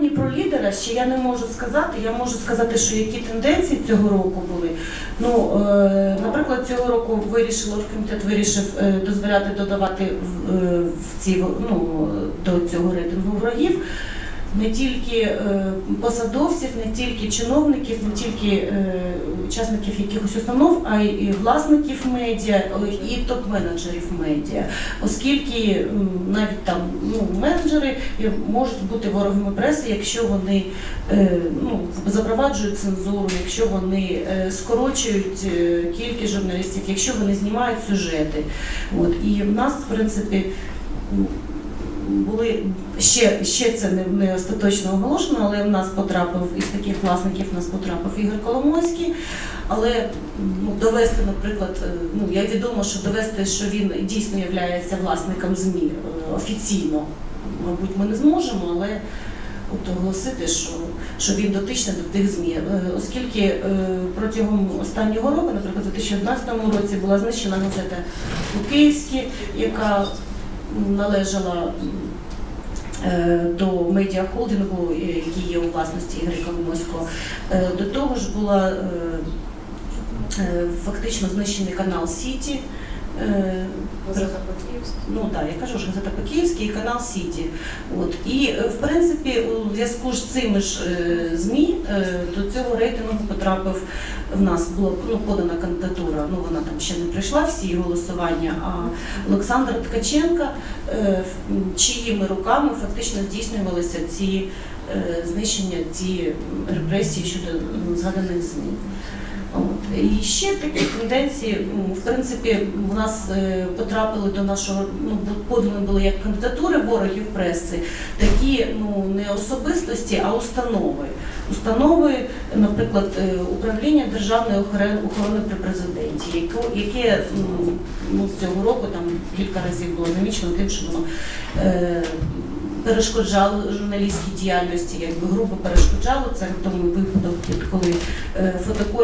Ні про лідера ще я не можу сказати. Я можу сказати, що які тенденції цього року були. Ну, е, наприклад, цього року вирішив оргкомітет вирішив е, дозволяти додавати в, е, в ці ну, до цього рейтингу ворогів. Не тільки е, посадовців, не тільки чиновників, не тільки е, учасників якихось установ, а й власників медіа і топ-менеджерів медіа, оскільки навіть там ну, менеджери можуть бути ворогами преси, якщо вони е, ну, запроваджують цензуру, якщо вони скорочують кількість журналістів, якщо вони знімають сюжети. От. І в нас, в принципі, були ще, ще це не, не остаточно оголошено, але в нас потрапив із таких власників в нас потрапив Ігор Коломойський. Але ну, довести, наприклад, е, ну я відомо, що довести, що він дійсно є власником ЗМІ е, офіційно, мабуть, ми не зможемо, але от оголосити, що, що він дотичний до тих ЗМІ. Е, Оскільки протягом останнього року, наприклад, у 2011 році була знищена газета у Київській, яка належала е, до медіахолдингу, е, який є у власності Ігоря Коломойського. Е, До того ж була фактично знищений канал Сіті. Е, Ну так, я кажу ж газета по-київськи і канал Сіті. От і е, в принципі, у зв'язку з цими ж е, змі до цього рейтингу потрапив. В нас була ну, подана кандидатура. Ну вона там ще не пройшла всі голосування. А Олександр Ткаченка, чиїми руками фактично здійснювалися ці знищення, ці репресії щодо згаданих змін. І ще такі тенденції, в принципі, у нас е, потрапили до нашого, ну, подані були як кандидатури ворогів преси, такі ну, не особистості, а установи. Установи, наприклад, е, управління державної охорони, при президенті, яке ну, ну, цього року там кілька разів було замічено тим, що воно е, перешкоджало журналістській діяльності, якби грубо перешкоджало. Це тому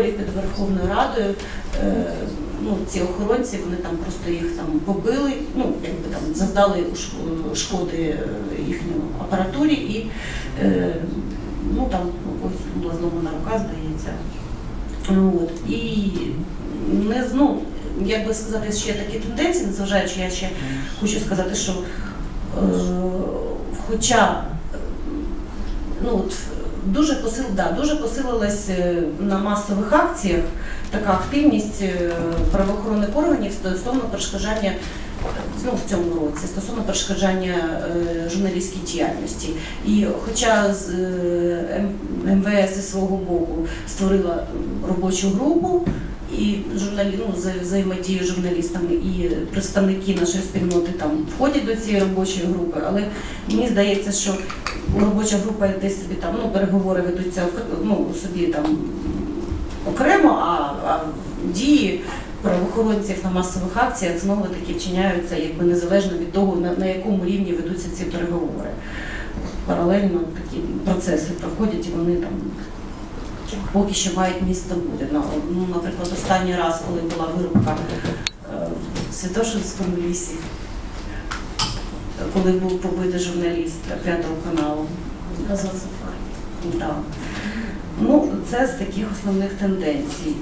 е, під Верховною Радою, е, ну, ці охоронці, вони там просто їх там побили, ну, якби там завдали шкоди е, їхній апаратурі і е, ну, там ось була зломана рука, здається. От. І не ну, як би сказати, ще такі тенденції, незважаючи, я ще хочу сказати, що е, хоча ну, от, дуже посил, да, дуже посилилась е, на масових акціях така активність е, правоохоронних органів стосовно перешкоджання ну, в цьому році стосовно перешкоджання е, журналістській діяльності. І хоча з МВС зі свого боку створила робочу групу. І журналі... ну, взаємодію журналістами і представники нашої спільноти там входять до цієї робочої групи, але мені здається, що робоча група десь собі там ну, переговори ведуться ну, собі там окремо, а, а дії правоохоронців на масових акціях знову таки вчиняються якби незалежно від того, на, на якому рівні ведуться ці переговори. Паралельно такі процеси проходять і вони там поки що мають місце бути. Ну, ну, наприклад, останній раз, коли була вирубка е, в Святошинському лісі, коли був побитий журналіст п'ятого каналу. Да. Ну, це з таких основних тенденцій.